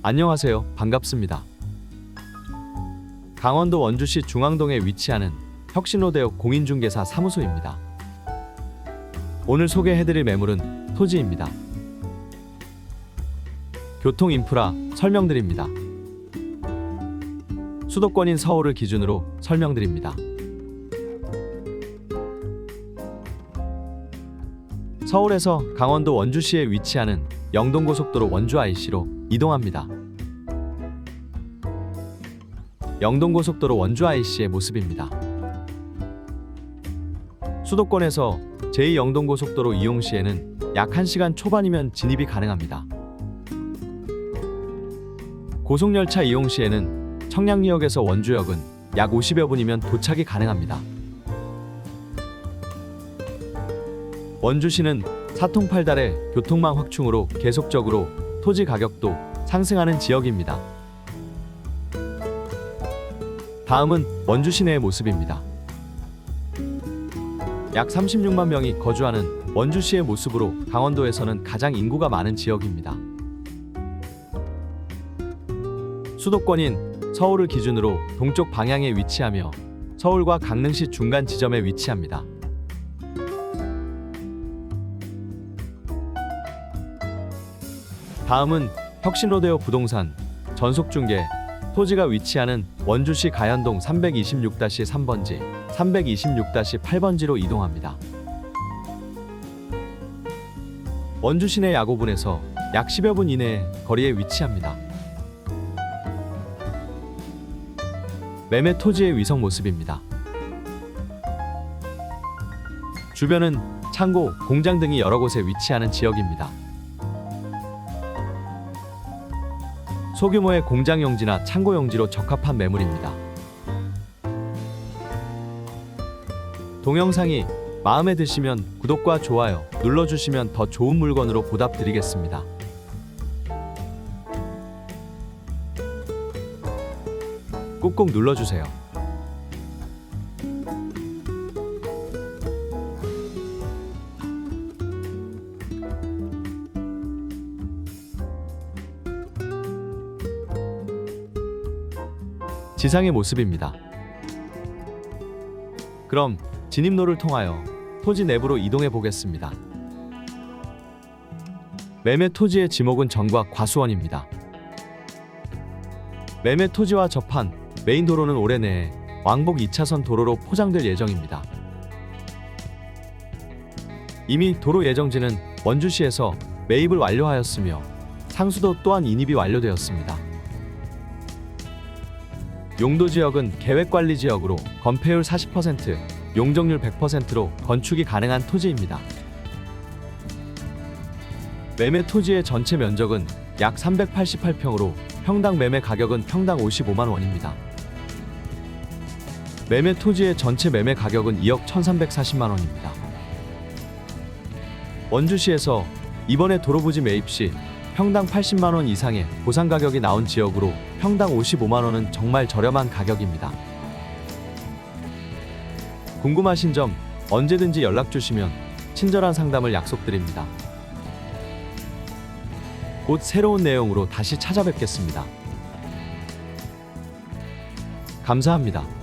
안녕하세요. 반갑습니다. 강원도 원주시 중앙동에 위치하는 혁신로데오 공인중개사 사무소입니다. 오늘 소개해드릴 매물은 토지입니다. 교통 인프라 설명드립니다. 수도권인 서울을 기준으로 설명드립니다. 서울에서 강원도 원주시에 위치하는 영동고속도로 원주 IC로 이동합니다. 영동고속도로 원주 IC의 모습입니다. 수도권에서 제2영동고속도로 이용 시에는 약 1시간 초반이면 진입이 가능합니다. 고속열차 이용 시에는 청량리역에서 원주역은 약 50여 분이면 도착이 가능합니다. 원주시는 사통팔달의 교통망 확충으로 계속적으로 토지 가격도 상승하는 지역입니다. 다음은 원주 시내의 모습입니다. 약 36만 명이 거주하는 원주시의 모습으로 강원도에서는 가장 인구가 많은 지역입니다. 수도권인 서울을 기준으로 동쪽 방향에 위치하며 서울과 강릉시 중간 지점에 위치합니다. 다음은 혁신로데오 부동산 전속중개 토지가 위치하는 원주시 가현동 326-3번지, 326-8번지로 이동합니다. 원주 시내 야고분에서 약 10여 분 이내의 거리에 위치합니다. 매매 토지의 위성 모습입니다. 주변은 창고, 공장 등이 여러 곳에 위치하는 지역입니다. 소규모의 공장 용지나 창고 용지로 적합한 매물입니다. 동영상이 마음에 드시면 구독과 좋아요 눌러주시면 더 좋은 물건으로 보답드리겠습니다. 꾹꾹 눌러주세요. 지상의 모습입니다. 그럼 진입로를 통하여 토지 내부로 이동해 보겠습니다. 매매 토지의 지목은 전과 과수원입니다. 매매 토지와 접한 메인 도로는 올해 내에 왕복 2차선 도로로 포장될 예정입니다. 이미 도로 예정지는 원주시에서 매입을 완료하였으며 상수도 또한 인입이 완료되었습니다. 용도 지역은 계획 관리 지역으로 건폐율 40%, 용적률 100%로 건축이 가능한 토지입니다. 매매 토지의 전체 면적은 약 388평으로 평당 매매 가격은 평당 55만 원입니다. 매매 토지의 전체 매매 가격은 2억 1,340만 원입니다. 원주시에서 이번에 도로부지 매입 시 평당 80만 원 이상의 보상 가격이 나온 지역으로 평당 55만 원은 정말 저렴한 가격입니다. 궁금하신 점 언제든지 연락 주시면 친절한 상담을 약속드립니다. 곧 새로운 내용으로 다시 찾아뵙겠습니다. 감사합니다.